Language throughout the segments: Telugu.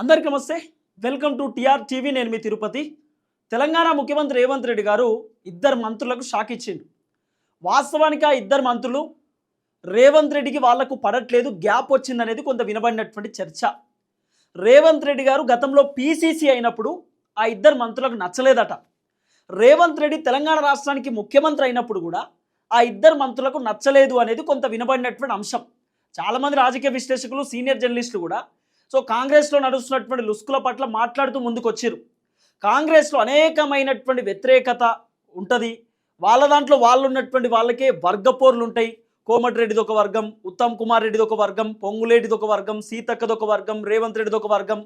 అందరికీ నమస్తే. Welcome to TR TV. నేను మీ తిరుపతి. తెలంగాణ ముఖ్యమంత్రి రేవంత్ రెడ్డి గారు ఇద్దరు మంత్రులకు షాక్ ఇచ్చిండు. వాస్తవానికి ఆ ఇద్దరు మంత్రులు రేవంత్ రెడ్డికి వాళ్ళకు పడట్లేదు గ్యాప్ వచ్చిందనేది కొంత వినబడినటువంటి చర్చ. రేవంత్ రెడ్డి గారు గతంలో పీసీసీ అయినప్పుడు ఆ ఇద్దరు మంత్రులకు నచ్చలేదట. రేవంత్ రెడ్డి తెలంగాణ రాష్ట్రానికి ముఖ్యమంత్రి అయినప్పుడు కూడా ఆ ఇద్దరు మంత్రులకు నచ్చలేదు అనేది కొంత వినబడినటువంటి అంశం. చాలామంది రాజకీయ విశ్లేషకులు సీనియర్ జర్నలిస్టులు కూడా సో కాంగ్రెస్లో నడుస్తున్నటువంటి లుస్కుల పట్ల మాట్లాడుతూ ముందుకు వచ్చారు కాంగ్రెస్లో అనేకమైనటువంటి వ్యతిరేకత ఉంటుంది. వాళ్ళ దాంట్లో వాళ్ళు ఉన్నటువంటి వాళ్ళకే వర్గపోర్లు ఉంటాయి కోమటిరెడ్డిది ఒక వర్గం ఉత్తమ్ కుమార్ రెడ్డిది ఒక వర్గం పొంగులేటిది ఒక వర్గం సీతక్కది ఒక వర్గం రేవంత్ రెడ్డిది ఒక వర్గం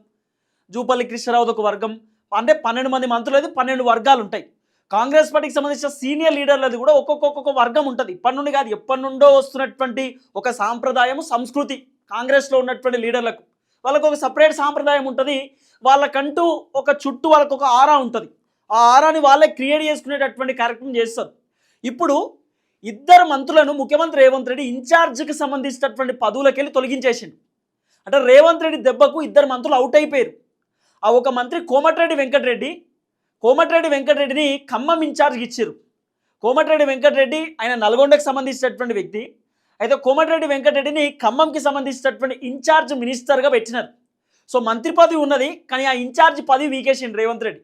జూపల్లి కృష్ణరావుది ఒక వర్గం. అంటే పన్నెండు మంది మంత్రులది పన్నెండు వర్గాలు ఉంటాయి కాంగ్రెస్ పార్టీకి సంబంధించిన సీనియర్ లీడర్లది కూడా ఒక్కొక్క వర్గం ఉంటుంది. ఇప్పటి నుండి కాదు ఎప్పటి నుండో వస్తున్నటువంటి ఒక సాంప్రదాయము సంస్కృతి కాంగ్రెస్లో ఉన్నటువంటి లీడర్లకు. వాళ్ళకు ఒక సపరేట్ సాంప్రదాయం ఉంటుంది. వాళ్ళకంటూ ఒక చుట్టూ వాళ్ళకు ఒక ఆరా ఉంటుంది. ఆ ఆరాని వాళ్ళే క్రియేట్ చేసుకునేటటువంటి కార్యక్రమం చేస్తారు. ఇప్పుడు ఇద్దరు మంత్రులను ముఖ్యమంత్రి రేవంత్ రెడ్డి ఇన్ఛార్జ్కి సంబంధించినటువంటి పదవులకెళ్ళి తొలగించేసిండు. అంటే రేవంత్ రెడ్డి దెబ్బకు ఇద్దరు మంత్రులు అవుట్ అయిపోయారు. ఆ ఒక మంత్రి కోమటిరెడ్డి వెంకటరెడ్డి కోమటిరెడ్డి వెంకటరెడ్డిని ఖమ్మం ఇన్ఛార్జ్కి ఇచ్చారు. కోమటిరెడ్డి వెంకటరెడ్డి ఆయన నల్గొండకు సంబంధించినటువంటి వ్యక్తి. అయితే కోమటిరెడ్డి వెంకటరెడ్డిని ఖమ్మంకి సంబంధించినటువంటి ఇన్ఛార్జ్ మినిస్టర్గా పెట్టినారు. సో మంత్రి పదవి ఉన్నది కానీ ఆ ఇన్ఛార్జ్ పదవి వీకేసింది రేవంత్ రెడ్డి.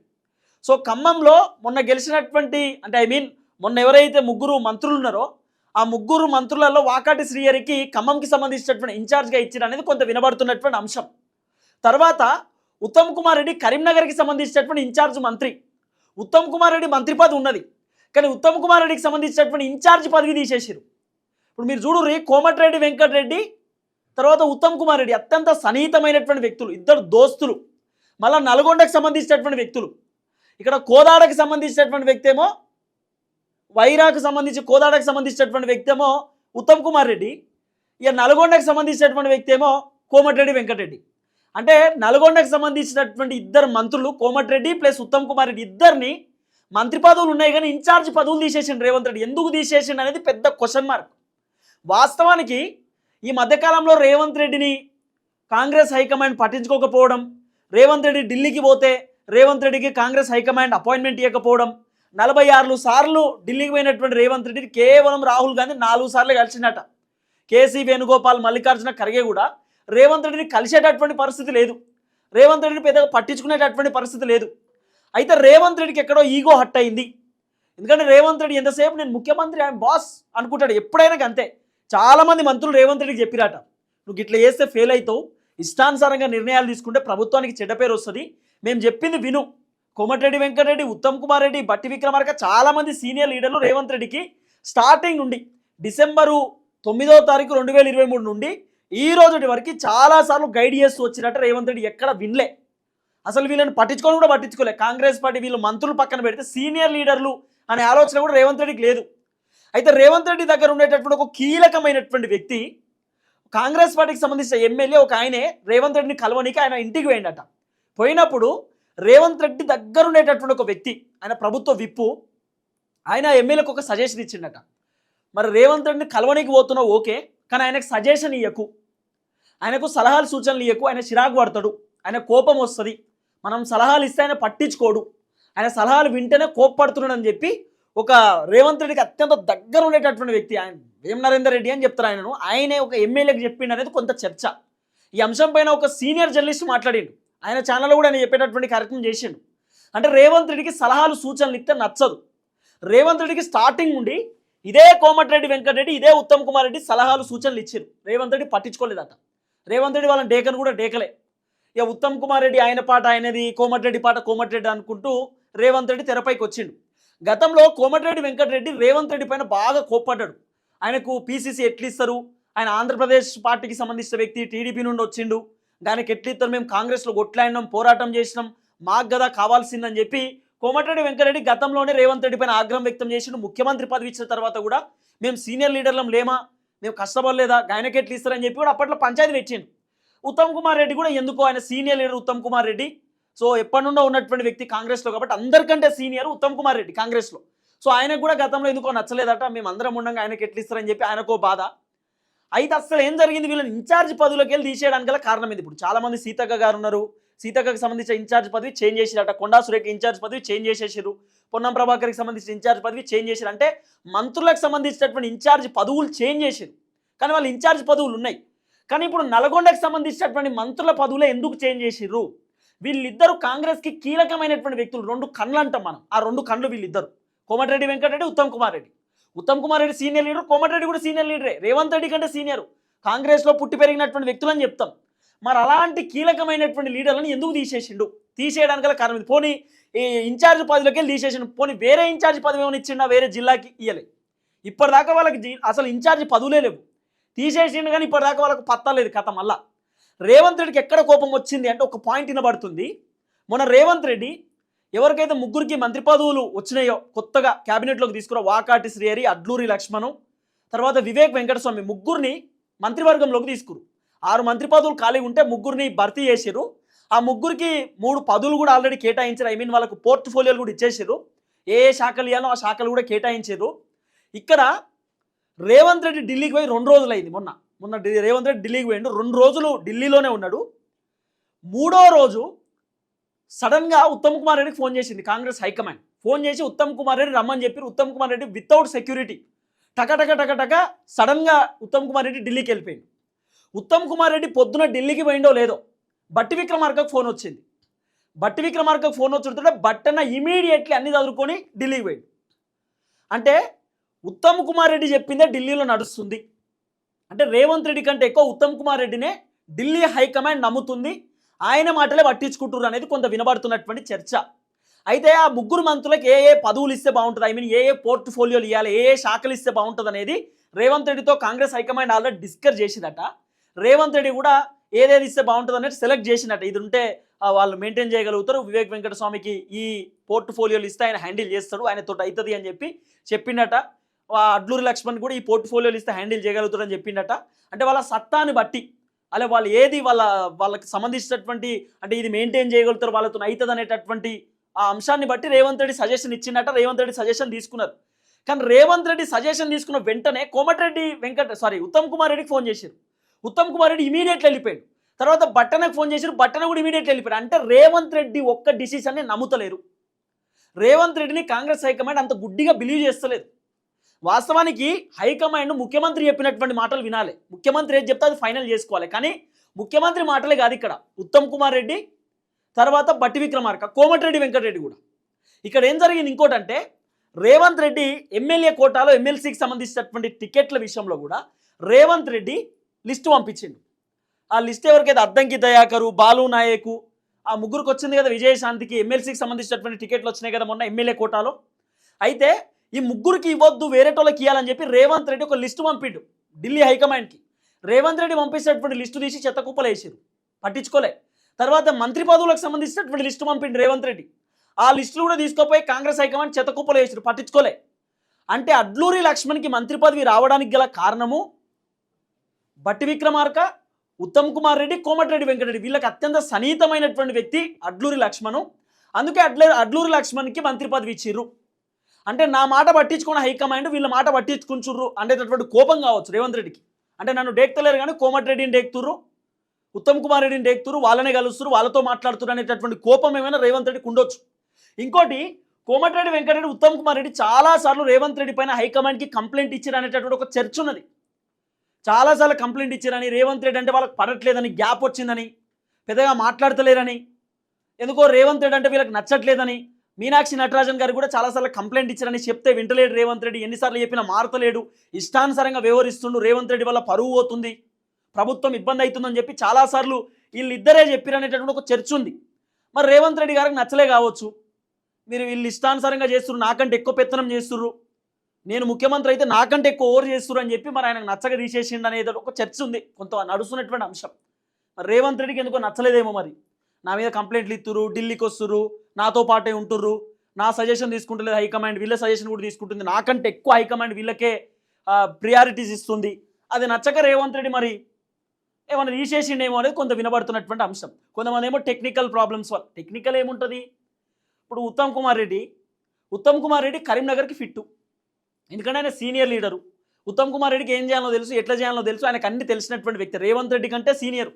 సో ఖమ్మంలో మొన్న గెలిచినటువంటి అంటే ఐ మీన్ మొన్న ఎవరైతే ముగ్గురు మంత్రులు ఉన్నారో ఆ ముగ్గురు మంత్రులలో వాకాటి శ్రీహరికి ఖమ్మంకి సంబంధించినటువంటి ఇన్ఛార్జ్గా ఇచ్చారు అనేది కొంత వినబడుతున్నటువంటి అంశం. తర్వాత ఉత్తమ్ కుమార్ రెడ్డి కరీంనగర్కి సంబంధించినటువంటి ఇన్ఛార్జ్ మంత్రి. ఉత్తమ్ కుమార్ రెడ్డి మంత్రి పదవి ఉన్నది కానీ ఉత్తమ్ కుమార్ రెడ్డికి సంబంధించినటువంటి ఇన్ఛార్జ్ పదవి తీసేసారు. ఇప్పుడు మీరు చూడు రే కోమటిరెడ్డి వెంకటరెడ్డి తర్వాత ఉత్తమ్ కుమార్ రెడ్డి అత్యంత సన్నిహితమైనటువంటి వ్యక్తులు ఇద్దరు దోస్తులు. మళ్ళా నల్గొండకు సంబంధించినటువంటి వ్యక్తులు. ఇక్కడ కోదాడకు సంబంధించినటువంటి వ్యక్తి ఏమో వైరాకు సంబంధించి కోదాడకు సంబంధించినటువంటి వ్యక్తి ఏమో ఉత్తమ్ కుమార్ రెడ్డి. ఇక నల్గొండకు సంబంధించినటువంటి వ్యక్తి ఏమో కోమటిరెడ్డి వెంకటరెడ్డి. అంటే నల్గొండకు సంబంధించినటువంటి ఇద్దరు మంత్రులు కోమటిరెడ్డి ప్లస్ ఉత్తమ్ కుమార్ రెడ్డి ఇద్దరిని మంత్రి పదవులు ఉన్నాయి కానీ ఇన్ఛార్జ్ పదవులు తీసేసిండు రేవంత్ రెడ్డి. ఎందుకు తీసేసిండు అనేది పెద్ద క్వశ్చన్ మార్క్ వాస్తవానికి ఈ మధ్యకాలంలో రేవంత్ రెడ్డిని కాంగ్రెస్ హైకమాండ్ పట్టించుకోకపోవడం రేవంత్ రెడ్డి ఢిల్లీకి పోతే రేవంత్ రెడ్డికి కాంగ్రెస్ హైకమాండ్ అపాయింట్మెంట్ ఇవ్వకపోవడం నలభై ఆరు సార్లు ఢిల్లీకి పోయినటువంటి రేవంత్ రెడ్డిని కేవలం రాహుల్ గాంధీ నాలుగు సార్లు కలిసినట కేసీ వేణుగోపాల్ మల్లికార్జున ఖర్గే కూడా రేవంత్ రెడ్డిని కలిసేటటువంటి పరిస్థితి లేదు. రేవంత్ రెడ్డిని పెద్దగా పట్టించుకునేటటువంటి పరిస్థితి లేదు. అయితే రేవంత్ రెడ్డికి ఎక్కడో ఈగో హట్ అయింది. ఎందుకంటే రేవంత్ రెడ్డి ఎంతసేపు నేను ముఖ్యమంత్రి ఆయన బాస్ అనుకుంటాడు ఎప్పుడైనా అంతే. చాలామంది మంత్రులు రేవంత్ రెడ్డికి చెప్పిరాట నువ్వు ఇట్లా చేస్తే ఫెయిల్ అవుతావు ఇష్టానుసారంగా నిర్ణయాలు తీసుకుంటే ప్రభుత్వానికి చెడ్డ పేరు వస్తుంది. మేము చెప్పింది విను. కోమటిరెడ్డి వెంకటరెడ్డి ఉత్తమ్ కుమార్ రెడ్డి బట్టి విక్రమార్క చాలామంది సీనియర్ లీడర్లు రేవంత్ రెడ్డికి స్టార్టింగ్ నుండి డిసెంబరు తొమ్మిదో తారీఖు రెండు వేల ఇరవై మూడు నుండి ఈ రోజుటి వరకు చాలాసార్లు గైడ్ చేస్తూ వచ్చినట్టు రేవంత్ రెడ్డి ఎక్కడ వినలే. అసలు వీళ్ళని పట్టించుకొని కూడా పట్టించుకోలే. కాంగ్రెస్ పార్టీ వీళ్ళు మంత్రులు పక్కన పెడితే సీనియర్ లీడర్లు అనే ఆలోచన కూడా రేవంత్ రెడ్డికి లేదు. అయితే రేవంత్ రెడ్డి దగ్గర ఉండేటటువంటి ఒక కీలకమైనటువంటి వ్యక్తి కాంగ్రెస్ పార్టీకి సంబంధించిన ఎమ్మెల్యే ఒక ఆయనే రేవంత్ రెడ్డిని కలవనీకి ఆయన ఇంటికి పోయిండట. పోయినప్పుడు రేవంత్ రెడ్డి దగ్గర ఉండేటటువంటి ఒక వ్యక్తి ఆయన ప్రభుత్వ విప్పు ఆయన ఎమ్మెల్యేకి ఒక సజెషన్ ఇచ్చిండట. మరి రేవంత్ రెడ్డిని కలవనీకి పోతున్నావు ఓకే కానీ ఆయనకు సజెషన్ ఇయ్యకు. ఆయనకు సలహాలు సూచనలు ఇయ్యకు. ఆయన చిరాకు పడతాడు. ఆయన కోపం వస్తుంది. మనం సలహాలు ఇస్తే ఆయన పట్టించుకోడు. ఆయన సలహాలు వింటేనే కోప్పడుతున్నాడని చెప్పి ఒక రేవంత్ రెడ్డికి అత్యంత దగ్గర ఉండేటటువంటి వ్యక్తి ఆయన. వేం నరేందర్ రెడ్డి అని చెప్తారు ఆయనను. ఆయనే ఒక ఎమ్మెల్యేకి చెప్పిండు అనేది కొంత చర్చ. ఈ అంశం పైన ఒక సీనియర్ జర్నలిస్ట్ మాట్లాడిండు. ఆయన ఛానల్లో కూడా ఆయన చెప్పేటటువంటి కార్యక్రమం చేసిండు. అంటే రేవంత్ రెడ్డికి సలహాలు సూచనలు ఇస్తే నచ్చదు. రేవంత్ రెడ్డికి స్టార్టింగ్ ఉండి ఇదే కోమటిరెడ్డి వెంకటరెడ్డి ఇదే ఉత్తమ్ కుమార్ రెడ్డి సలహాలు సూచనలు ఇచ్చారు రేవంత్ రెడ్డి పట్టించుకోలేదట. రేవంత్ రెడ్డి వాళ్ళని డేకను కూడా డేకలే. ఇక ఉత్తమ్ కుమార్ రెడ్డి ఆయన పాట ఆయనది కోమటిరెడ్డి పాట కోమటిరెడ్డి అనుకుంటూ రేవంత్ రెడ్డి తెరపైకి వచ్చిండు. గతంలో కోమటిరెడ్డి వెంకటరెడ్డి రేవంత్ రెడ్డి పైన బాగా కోప్పడ్డాడు. ఆయనకు పీసీసీ ఎట్లిస్తారు ఆయన ఆంధ్రప్రదేశ్ పార్టీకి సంబంధించిన వ్యక్తి టీడీపీ నుండి వచ్చిండు. దానికి ఎట్లిస్తారు మేము కాంగ్రెస్లో కొట్లాడినాం పోరాటం చేసినాం. మాకు కదా కావాల్సిందని చెప్పి కోమటిరెడ్డి వెంకటరెడ్డి గతంలోనే రేవంత్ రెడ్డి పైన ఆగ్రహం వ్యక్తం చేసిండు. ముఖ్యమంత్రి పదవి ఇచ్చిన తర్వాత కూడా మేము సీనియర్ లీడర్లం లేమా? మేము కష్టపడలేదా? ఆయనకి ఎట్లు ఇస్తారని చెప్పి కూడా అప్పట్లో పంచాయతీ పెట్టిండు. ఉత్తమ్ కుమార్ రెడ్డి కూడా ఎందుకు ఆయన senior leader Uttam Kumar Reddy so ఎప్పటి నుండో ఉన్నటువంటి వ్యక్తి కాంగ్రెస్లో కాబట్టి అందరికంటే సీనియర్ ఉత్తమ్ కుమార్ రెడ్డి కాంగ్రెస్లో. సో ఆయనకు కూడా గతంలో ఎందుకో నచ్చలేదట మేము అందరం ఉండగా ఆయనకి ఎట్లిస్తారని చెప్పి ఆయనకో బాధ. అయితే అసలు ఏం జరిగింది? వీళ్ళని ఇన్ఛార్జ్ పదవులకు వెళ్ళి తీసేయడానికి గల కారణం ఇది ఇప్పుడు చాలామంది సీతక్క గారు ఉన్నారు. సీతక్కకి సంబంధించిన ఇన్ఛార్జ్ పదవి చేంజ్ చేసిరట. కొండా సురేఖ ఇన్ఛార్జ్ పదవి చేంజ్ చేసేసారు పొన్నం ప్రభాకర్కి సంబంధించిన ఇన్ఛార్జ్ పదవి చేంజ్ చేశారు అంటే మంత్రులకు సంబంధించినటువంటి ఇన్ఛార్జ్ పదవులు చేంజ్ చేశారు కానీ వాళ్ళు ఇన్ఛార్జ్ పదవులు ఉన్నాయి. కానీ ఇప్పుడు నల్గొండకు సంబంధించినటువంటి మంత్రుల పదవులే ఎందుకు చేంజ్ చేసిర్రు? వీళ్ళిద్దరు కాంగ్రెస్కి కీలకమైనటువంటి వ్యక్తులు. రెండు కళ్ళు అంటాం మనం. ఆ రెండు కళ్ళు వీళ్ళిద్దరు. కోమటిరెడ్డి వెంకటరెడ్డి ఉత్తమ్ కుమార్ రెడ్డి. ఉత్తమ్ కుమార్ రెడ్డి సీనియర్ లీడర్ కోమటిరెడ్డి కూడా సీనియర్ లీడరే. రేవంత్ రెడ్డి కంటే సీనియర్. కాంగ్రెస్లో పుట్టి పెరిగినటువంటి వ్యక్తులని చెప్తాం. మరి అలాంటి కీలకమైనటువంటి లీడర్లను ఎందుకు తీసేసిండు? తీసేయడానికి గల కారణం ఇది. పోనీ ఈ ఇన్ఛార్జ్ పదవిలోకి వెళ్ళి తీసేసిండు. పోనీ వేరే ఇన్ఛార్జ్ పదవి ఏమైనా ఇచ్చిండా? వేరే జిల్లాకి ఇయ్యలే. ఇప్పటిదాకా వాళ్ళకి అసలు ఇన్ఛార్జ్ పదవులే లేవు. తీసేసిండు కానీ ఇప్పటిదాకా వాళ్ళకు పత్తాలేదు కథ మళ్ళా. రేవంత్ రెడ్డికి ఎక్కడ కోపం వచ్చింది అంటే ఒక పాయింట్ వినబడుతుంది. మొన్న రేవంత్ రెడ్డి ఎవరికైతే ముగ్గురికి మంత్రి పదవులు వచ్చినాయో కొత్తగా క్యాబినెట్లోకి తీసుకురా వాకాటి శ్రీహరి అడ్లూరి లక్ష్మణు తర్వాత వివేక్ వెంకటస్వామి ముగ్గురిని మంత్రివర్గంలోకి తీసుకురు. ఆరు మంత్రి పదవులు ఖాళీ ఉంటే ముగ్గురిని భర్తీ చేసిరు ఆ ముగ్గురికి మూడు పదవులు కూడా ఆల్రెడీ కేటాయించారు. ఐ మీన్ వాళ్ళకు పోర్ట్ఫోలియోలు కూడా ఇచ్చేసారు ఏ ఏ శాఖలు ఇవ్వాలో ఆ శాఖలు కూడా కేటాయించారు ఇక్కడ రేవంత్ రెడ్డి ఢిల్లీకి పోయి రెండు రోజులు అయింది మొన్న. మొన్న రేవంత్ రెడ్డి ఢిల్లీకి పోయిండు. రెండు రోజులు ఢిల్లీలోనే ఉన్నాడు. మూడో రోజు సడన్గా ఉత్తమ్ కుమార్ రెడ్డికి ఫోన్ చేసింది కాంగ్రెస్ హైకమాండ్. ఫోన్ చేసి ఉత్తమ్ కుమార్ రెడ్డి రమ్మని చెప్పి ఉత్తమ్ కుమార్ రెడ్డి వితౌట్ సెక్యూరిటీ టక టక టక టక సడన్గా ఉత్తమ్ కుమార్ రెడ్డి ఢిల్లీకి వెళ్ళిపోయింది ఉత్తమ్ కుమార్ రెడ్డి పొద్దున ఢిల్లీకి పోయిండో లేదో బట్టి విక్రమార్కకు ఫోన్ వచ్చింది. బట్టి విక్రమార్కకు ఫోన్ వచ్చుంటే బట్టన ఇమీడియట్లీ అన్ని చదువుకొని ఢిల్లీకి పోయింది అంటే ఉత్తమ్ కుమార్ రెడ్డి చెప్పిందే ఢిల్లీలో నడుస్తుంది. అంటే రేవంత్ రెడ్డి కంటే ఎక్కువ ఉత్తమ్ కుమార్ రెడ్డినే ఢిల్లీ హైకమాండ్ నమ్ముతుంది. ఆయన మాటలే పట్టించుకుంటున్నారు అనేది కొంత వినబడుతున్నటువంటి చర్చ. అయితే ఆ ముగ్గురు మంత్రులకు ఏ ఏ పదవులు ఇస్తే బాగుంటుంది? ఐ మీన్ ఏ ఏ పోర్ట్ఫోలియోలు ఇవ్వాలి ఏ ఏ శాఖలు ఇస్తే బాగుంటుంది అనేది రేవంత్ రెడ్డితో కాంగ్రెస్ హైకమాండ్ ఆల్రెడీ డిస్కస్ చేసిందట. రేవంత్ రెడ్డి కూడా ఏదేది ఇస్తే బాగుంటుంది అనేది సెలెక్ట్ చేసినట్ట ఇది ఉంటే వాళ్ళు మెయింటైన్ చేయగలుగుతారు. వివేక్ వెంకటస్వామికి ఈ పోర్ట్ఫోలియోలు ఇస్తే ఆయన హ్యాండిల్ చేస్తాడు. ఆయనతో అవుతుంది అని చెప్పి చెప్పిండట అడ్లూరి లక్ష్మణ్ కూడా ఈ పోర్ట్ఫోలియోలు ఇస్తే హ్యాండిల్ చేయగలుగుతారని చెప్పిండట. అంటే వాళ్ళ సత్తాని బట్టి అలా వాళ్ళు ఏది వాళ్ళ వాళ్ళకి సంబంధించినటువంటి అంటే ఇది మెయింటైన్ చేయగలుగుతారు వాళ్ళతో అవుతుంది అనేటటువంటి ఆ అంశాన్ని బట్టి రేవంత్ రెడ్డి సజెషన్ ఇచ్చిండట రేవంత్ రెడ్డి సజెషన్ తీసుకున్నారు. కానీ రేవంత్ రెడ్డి సజెషన్ తీసుకున్న వెంటనే కోమటిరెడ్డి వెంకట సారీ ఉత్తమ్ కుమార్ రెడ్డికి ఫోన్ చేశారు. ఉత్తమ్ కుమార్ రెడ్డి ఇమీడియట్లీ వెళ్ళిపోయాడు. తర్వాత బట్టనకు ఫోన్ చేశారు బట్టన కూడా ఇమీడియట్లీ వెళ్ళిపోయాడు. అంటే రేవంత్ రెడ్డి ఒక్క డిసిషన్ని నమ్ముతలేరు. రేవంత్ రెడ్డిని కాంగ్రెస్ హైకమాండ్ అంత గుడ్డిగా బిలీవ్ చేస్తలేదు. వాస్తవానికి హైకమాండ్ ముఖ్యమంత్రి చెప్పినటువంటి మాటలు వినాలి. ముఖ్యమంత్రి ఏది చెప్తే అది ఫైనల్ చేసుకోవాలి. కానీ ముఖ్యమంత్రి మాటలే కాదు ఇక్కడ. ఉత్తమ్ కుమార్ రెడ్డి తర్వాత బట్టి విక్రమార్క కోమటిరెడ్డి వెంకటరెడ్డి కూడా. ఇక్కడ ఏం జరిగింది ఇంకోటంటే రేవంత్ రెడ్డి ఎమ్మెల్యే కోటాలో ఎమ్మెల్సీకి సంబంధించినటువంటి టికెట్ల విషయంలో కూడా రేవంత్ రెడ్డి లిస్టు పంపించిండు. ఆ లిస్ట్ ఎవరికైతే అద్దంకి దయాకరు బాలు నాయకు ఆ ముగ్గురికి వచ్చింది కదా విజయశాంతికి ఎమ్మెల్సీకి సంబంధించినటువంటి టికెట్లు వచ్చినాయి కదా మొన్న ఎమ్మెల్యే కోటాలో. అయితే ఈ ముగ్గురికి ఇవ్వద్దు వేరేటోళ్ళకి ఇవ్వాలని చెప్పి రేవంత్ రెడ్డి ఒక లిస్టు పంపిండు ఢిల్లీ హైకమాండ్కి. రేవంత్ రెడ్డి పంపించినటువంటి లిస్టు తీసి చెత్తకుప్పలు వేసారు పట్టించుకోలే. తర్వాత మంత్రి పదవులకు సంబంధించినటువంటి లిస్టు పంపిండు రేవంత్ రెడ్డి. ఆ లిస్టులు కూడా తీసుకుపోయి కాంగ్రెస్ హైకమాండ్ చెత్తకుప్పలు వేసారు పట్టించుకోలే. అంటే అడ్లూరి లక్ష్మణ్కి మంత్రి పదవి రావడానికి గల కారణము బట్టి విక్రమార్క ఉత్తమ్ కుమార్ రెడ్డి కోమటిరెడ్డి వెంకటరెడ్డి. వీళ్ళకి అత్యంత సన్నిహితమైనటువంటి వ్యక్తి అడ్లూరి లక్ష్మణు. అందుకే అడ్లే అడ్లూరి లక్ష్మణ్కి మంత్రి పదవి ఇచ్చిర్రు. అంటే నా మాట పట్టించుకున్న హైకమాండ్ వీళ్ళ మాట పట్టించుకుంటుర్రు అనేటటువంటి కోపం కావచ్చు రేవంత్ రెడ్డికి. అంటే నన్ను డేక్తలేరు కానీ కోమటిరెడ్డిని డేక్తుర్రు ఉత్తమ్ కుమార్ రెడ్డిని డేక్తురు వాళ్ళనే కలుస్తురు వాళ్ళతో మాట్లాడుతురు అనేటటువంటి కోపం ఏమైనా రేవంత్ రెడ్డికి ఉండొచ్చు. ఇంకోటి కోమటిరెడ్డి వెంకటరెడ్డి ఉత్తమ్ కుమార్ రెడ్డి చాలాసార్లు రేవంత్ రెడ్డి పైన హైకమాండ్కి కంప్లైంట్ ఇచ్చారు అనేటటువంటి ఒక చర్చ ఉన్నది. చాలాసార్లు కంప్లైంట్ ఇచ్చారని రేవంత్ రెడ్డి అంటే వాళ్ళకి పడట్లేదని గ్యాప్ వచ్చిందని పెద్దగా మాట్లాడతలేరని ఎందుకో రేవంత్ రెడ్డి అంటే వీళ్ళకి నచ్చట్లేదని మీనాక్షి నటరాజన్ గారు కూడా చాలాసార్లు కంప్లైంట్ ఇచ్చారని చెప్తే వింటలేడు రేవంత్ రెడ్డి ఎన్నిసార్లు చెప్పినా మారతలేడు. ఇష్టానుసారంగా వ్యవహరిస్తుండు. రేవంత్ రెడ్డి వల్ల పరువు పోతుంది. ప్రభుత్వం ఇబ్బంది అవుతుందని చెప్పి చాలాసార్లు వీళ్ళిద్దరే చెప్పిరనేటటువంటి ఒక చర్చ ఉంది. మరి రేవంత్ రెడ్డి గారికి నచ్చలే కావచ్చు. మీరు వీళ్ళు ఇష్టానుసారంగా చేస్తున్నారు నాకంటే ఎక్కువ పెత్తనం చేస్తుర్రు. నేను ముఖ్యమంత్రి అయితే నాకంటే ఎక్కువ ఓవర్ చేస్తున్నారు అని చెప్పి మరి ఆయనకు నచ్చగా తీసేసిండు అనేది ఒక చర్చ ఉంది. కొంత నడుస్తున్నటువంటి అంశం. మరి రేవంత్ రెడ్డికి ఎందుకో నచ్చలేదేమో మరి? నా మీద కంప్లైంట్లు ఇస్తురు ఢిల్లీకి వస్తుర్రు నాతో పాటే ఉంటుర్రు. నా సజెషన్ తీసుకుంటలేదు హైకమాండ్ వీళ్ళ సజెషన్ కూడా తీసుకుంటుంది. నాకంటే ఎక్కువ హైకమాండ్ వీళ్ళకే ప్రియారిటీస్ ఇస్తుంది. అది నచ్చక రేవంత్ రెడ్డి మరి ఏమైనా తీసేసిండేమో అనేది కొంత వినబడుతున్నటువంటి అంశం. కొంతమంది ఏమో టెక్నికల్ ప్రాబ్లమ్స్ వల్ల. టెక్నికల్ ఏముంటుంది? ఇప్పుడు ఉత్తమ్ కుమార్ రెడ్డి ఉత్తమ్ కుమార్ రెడ్డి కరీంనగర్కి ఫిట్టు. ఎందుకంటే ఆయన సీనియర్ లీడరు ఉత్తమ్ కుమార్ రెడ్డికి ఏం చేయాలో తెలుసు ఎట్లా చేయాలో తెలుసు ఆయనకు అన్ని తెలిసినటువంటి వ్యక్తి. రేవంత్ రెడ్డి కంటే సీనియర్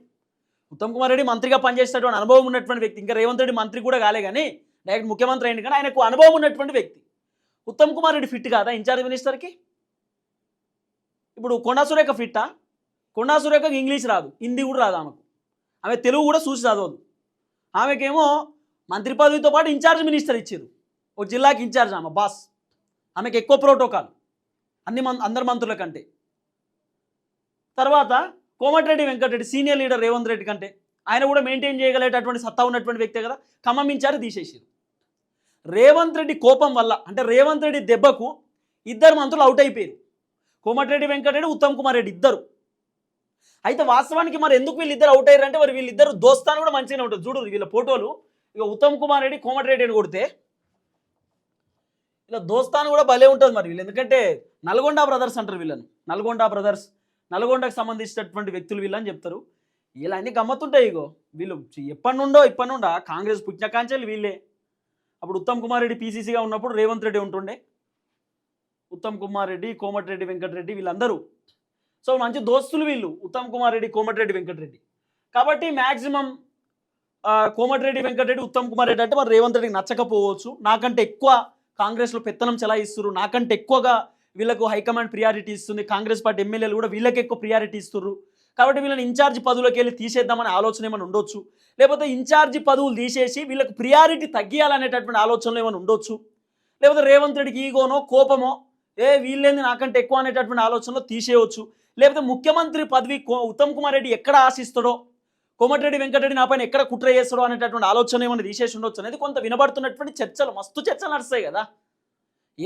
ఉత్తమ్ కుమార్ రెడ్డి మంత్రిగా పనిచేసినటువంటి అనుభవం ఉన్నటువంటి వ్యక్తి. ఇంకా రేవంత్ రెడ్డి మంత్రి కూడా కాలే కానీ డైరెక్ట్ ముఖ్యమంత్రి అయింది కానీ ఆయనకు అనుభవం ఉన్నటువంటి వ్యక్తి. ఉత్తమ్ కుమార్ రెడ్డి ఫిట్ కాదా ఇన్ఛార్జ్ మినిస్టర్కి? ఇప్పుడు కొండా సురేఖ ఫిట్టా? కొండా సురేఖకు ఇంగ్లీష్ రాదు హిందీ కూడా రాదు ఆమెకు. ఆమె తెలుగు కూడా చూసి చదవదు. ఆమెకేమో మంత్రి పదవితో పాటు ఇన్ఛార్జ్ మినిస్టర్ ఇచ్చారు. ఒక జిల్లాకి ఇన్ఛార్జ్ ఆమె బాస్. ఆమెకి ఎక్కువ ప్రోటోకాల్. అన్ని మం అందరి మంత్రుల కంటే. తర్వాత కోమటిరెడ్డి వెంకటరెడ్డి సీనియర్ లీడర్ రేవంత్ రెడ్డి కంటే ఆయన కూడా మెయింటైన్ చేయగలేటటువంటి సత్తా ఉన్నటువంటి వ్యక్తే కదా. ఖమ్మం ఇన్ఛార్జ్ తీసేసారు. రేవంత్ రెడ్డి కోపం వల్ల అంటే రేవంత్ రెడ్డి దెబ్బకు ఇద్దరు మంత్రులు అవుట్ అయిపోయారు. కోమటిరెడ్డి వెంకటరెడ్డి ఉత్తమ్ కుమార్ రెడ్డి ఇద్దరు. అయితే వాస్తవానికి మరి ఎందుకు వీళ్ళిద్దరు అవుట్ అయ్యారంటే మరి వీళ్ళిద్దరు దోస్తాను కూడా మంచిగానే ఉంటుంది చూడు వీళ్ళ ఫోటోలు. ఇక ఉత్తమ్ కుమార్ రెడ్డి కోమటిరెడ్డి అని కొడితే ఇలా దోస్తాను కూడా భలే ఉంటుంది మరి వీళ్ళు. ఎందుకంటే నల్గొండ బ్రదర్స్ అంటారు వీళ్ళని. నల్గొండ బ్రదర్స్ నల్గొండకు సంబంధించినటువంటి వ్యక్తులు వీళ్ళని చెప్తారు. వీళ్ళన్నీ అన్ని గమ్మత్తుంటాయి ఇగో. వీళ్ళు ఎప్పటి నుండో ఇప్పటి నుండా కాంగ్రెస్ పుట్టినకాంచెలు వీళ్ళే. అప్పుడు ఉత్తమ్ కుమార్ రెడ్డి పీసీసీగా ఉన్నప్పుడు రేవంత్ రెడ్డి ఉంటుండే. ఉత్తమ్ కుమార్ రెడ్డి కోమటిరెడ్డి వెంకటరెడ్డి వీళ్ళందరూ. సో మంచి దోస్తులు వీళ్ళు. ఉత్తమ్ కుమార్ రెడ్డి కోమటిరెడ్డి వెంకటరెడ్డి. కాబట్టి మ్యాక్సిమం కోమటిరెడ్డి వెంకటరెడ్డి ఉత్తమ్ కుమార్ రెడ్డి అంటే మరి రేవంత్ రెడ్డికి నచ్చకపోవచ్చు. నాకంటే ఎక్కువ కాంగ్రెస్లో పెత్తనం చెలాయిస్తున్నారు నాకంటే ఎక్కువగా వీళ్ళకు హైకమాండ్ ప్రియారిటీ ఇస్తుంది. కాంగ్రెస్ పార్టీ ఎమ్మెల్యేలు కూడా వీళ్ళకి ఎక్కువ ప్రియారిటీ ఇస్తున్నారు కాబట్టి వీళ్ళని ఇన్ఛార్జ్ పదవులకు వెళ్ళి తీసేద్దామనే ఆలోచన ఏమైనా ఉండొచ్చు. లేకపోతే ఇన్ఛార్జ్ పదవులు తీసేసి వీళ్ళకి ప్రియారిటీ తగ్గియాలనేటటువంటి ఆలోచనలు ఏమైనా ఉండొచ్చు. లేకపోతే రేవంత్ రెడ్డికి ఈగోనో కోపమో ఏ వీళ్ళేంది నాకంటే ఎక్కువ అనేటటువంటి ఆలోచనలో తీసేయవచ్చు లేకపోతే ముఖ్యమంత్రి పదవి కో- ఉత్తమ్ కుమార్ రెడ్డి ఎక్కడ ఆశిస్తాడో కోమటిరెడ్డి వెంకటరెడ్డి నా పైన ఎక్కడ కుట్ర చేస్తాడో అనేటటువంటి ఆలోచన ఏమైనా తీసేసి ఉండొచ్చు అనేది కొంత వినబడుతున్నటువంటి చర్చలు. మస్తు చర్చలు నడుస్తాయి కదా.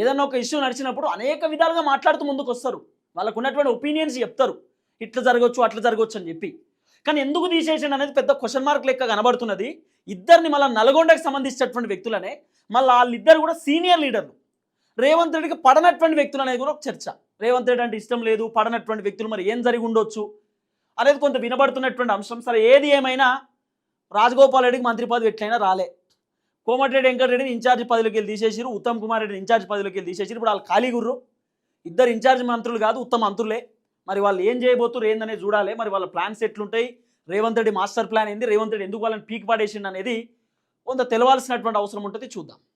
ఏదైనా ఒక ఇష్యూ నడిచినప్పుడు అనేక విధాలుగా మాట్లాడుతూ ముందుకు వస్తారు వాళ్ళకు ఉన్నటువంటి ఒపీనియన్స్ చెప్తారు. ఇట్లా జరగవచ్చు అట్లా జరగవచ్చు అని చెప్పి. కానీ ఎందుకు తీసేసిండు అనేది పెద్ద క్వశ్చన్ మార్క్ లెక్క కనబడుతున్నది. ఇద్దరిని మళ్ళీ నల్గొండకు సంబంధించినటువంటి వ్యక్తులనే మళ్ళీ వాళ్ళిద్దరు కూడా సీనియర్ లీడర్లు రేవంత్ రెడ్డికి పడనటువంటి వ్యక్తులు అనేది కూడా ఒక చర్చ. రేవంత్ రెడ్డి అంటే ఇష్టం లేదు పడనటువంటి వ్యక్తులు మరి ఏం జరిగి ఉండొచ్చు? అనేది కొంత వినబడుతున్నటువంటి అంశం. సరే ఏది ఏమైనా రాజగోపాల్ రెడ్డికి మంత్రి పదవి ఎట్లయినా రాలే. కోమటిరెడ్డి వెంకటరెడ్డిని ఇన్ఛార్జ్ పదవిలోకి వెళ్ళి తీసేసిరు ఉత్తమ్ కుమార్ రెడ్డిని ఇన్ఛార్జ్ పదవిలోకి వెళ్ళి తీసేసిరు ఇప్పుడు వాళ్ళు ఖాళీ గుర్రు. ఇద్దరు ఇన్ఛార్జ్ మంత్రులు కాదు ఉత్తమ మంత్రులే. మరి వాళ్ళు ఏం చేయబోతున్నారు ఏందనేది చూడాలి. మరి వాళ్ళ ప్లాన్స్ ఎట్లుంటాయి? రేవంత్ రెడ్డి మాస్టర్ ప్లాన్ ఏంది? రేవంత్ రెడ్డి ఎందుకు వాళ్ళని పీక్ పడేసిండు అనేది కొంత తెలవాల్సినటువంటి అవసరం ఉంటుంది. చూద్దాం.